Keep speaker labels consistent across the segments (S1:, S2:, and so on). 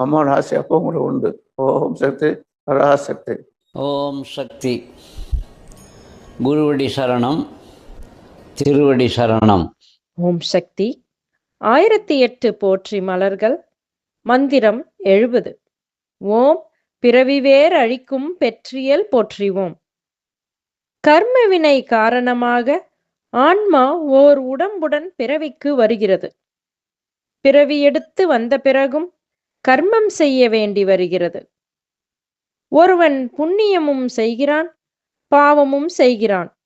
S1: அம்மாவோட ஆசை அப்போ உங்களுக்கு உண்டு. ஓம் சக்தி பராசக்தி
S2: ஓம் சக்தி. குருவடி சரணம் திருவடி சரணம்.
S3: ஓம் சக்தி. ஆயிரத்தி எட்டு போற்றி மலர்கள். மந்திரம் எழுபது. ஓம் பிறவிவேர் அழிக்கும் பெற்றியல் போற்றிவோம். கர்மவினை காரணமாக ஆன்மா ஓர் உடம்புடன் பிறவிக்கு வருகிறது. பிறவி எடுத்து வந்த பிறகும் கர்மம் செய்ய வேண்டி வருகிறது. ஒருவன் புண்ணியமும் செய்கிறான் பாவமும் செய்கிறான்.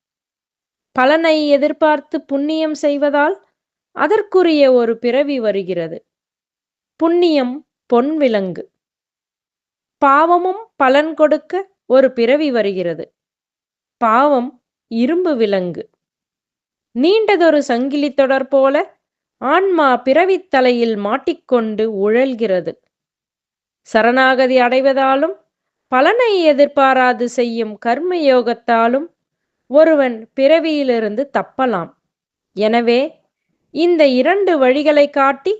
S3: பலனை எதிர்பார்த்து புண்ணியம் செய்வதால் அதற்குரிய ஒரு பிறவி வருகிறது. புண்ணியம் பொன் விலங்கு. பாவமும் பலன் கொடுக்க ஒரு பிறவி வருகிறது. பாவம் இரும்பு விலங்கு. நீண்டதொரு சங்கிலி தொடர் போல ஆன்மா பிறவித் தலையில் மாட்டிக்கொண்டு உழல்கிறது. சரணாகதி அடைவதாலும் பலனை எதிர்பாராது செய்யும் கர்ம யோகத்தாலும் ஒருவன் பிறவியிலிருந்து தப்பலாம். எனவே இந்த இரண்டு வழிகளை காட்டி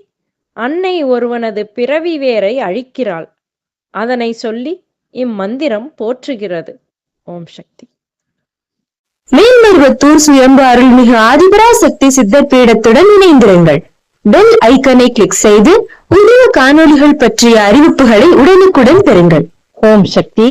S3: அன்னை ஒருவனது பிறவி வேரை அழிக்கிறாள். அதனை சொல்லி இம்மந்திரம் போற்றுகிறது. ஓம் சக்தி.
S4: மேல்மருவத்தூர் சுயம்பு அருள்மிகு ஆதிபராசக்தி சித்தர் பீடத்துடன் இணைந்திருங்கள். பெல் ஐக்கனை கிளிக் செய்து புதிய காணொளிகள் பற்றிய அறிவிப்புகளை உடனுக்குடன் பெறுங்கள். ஓம் சக்தி.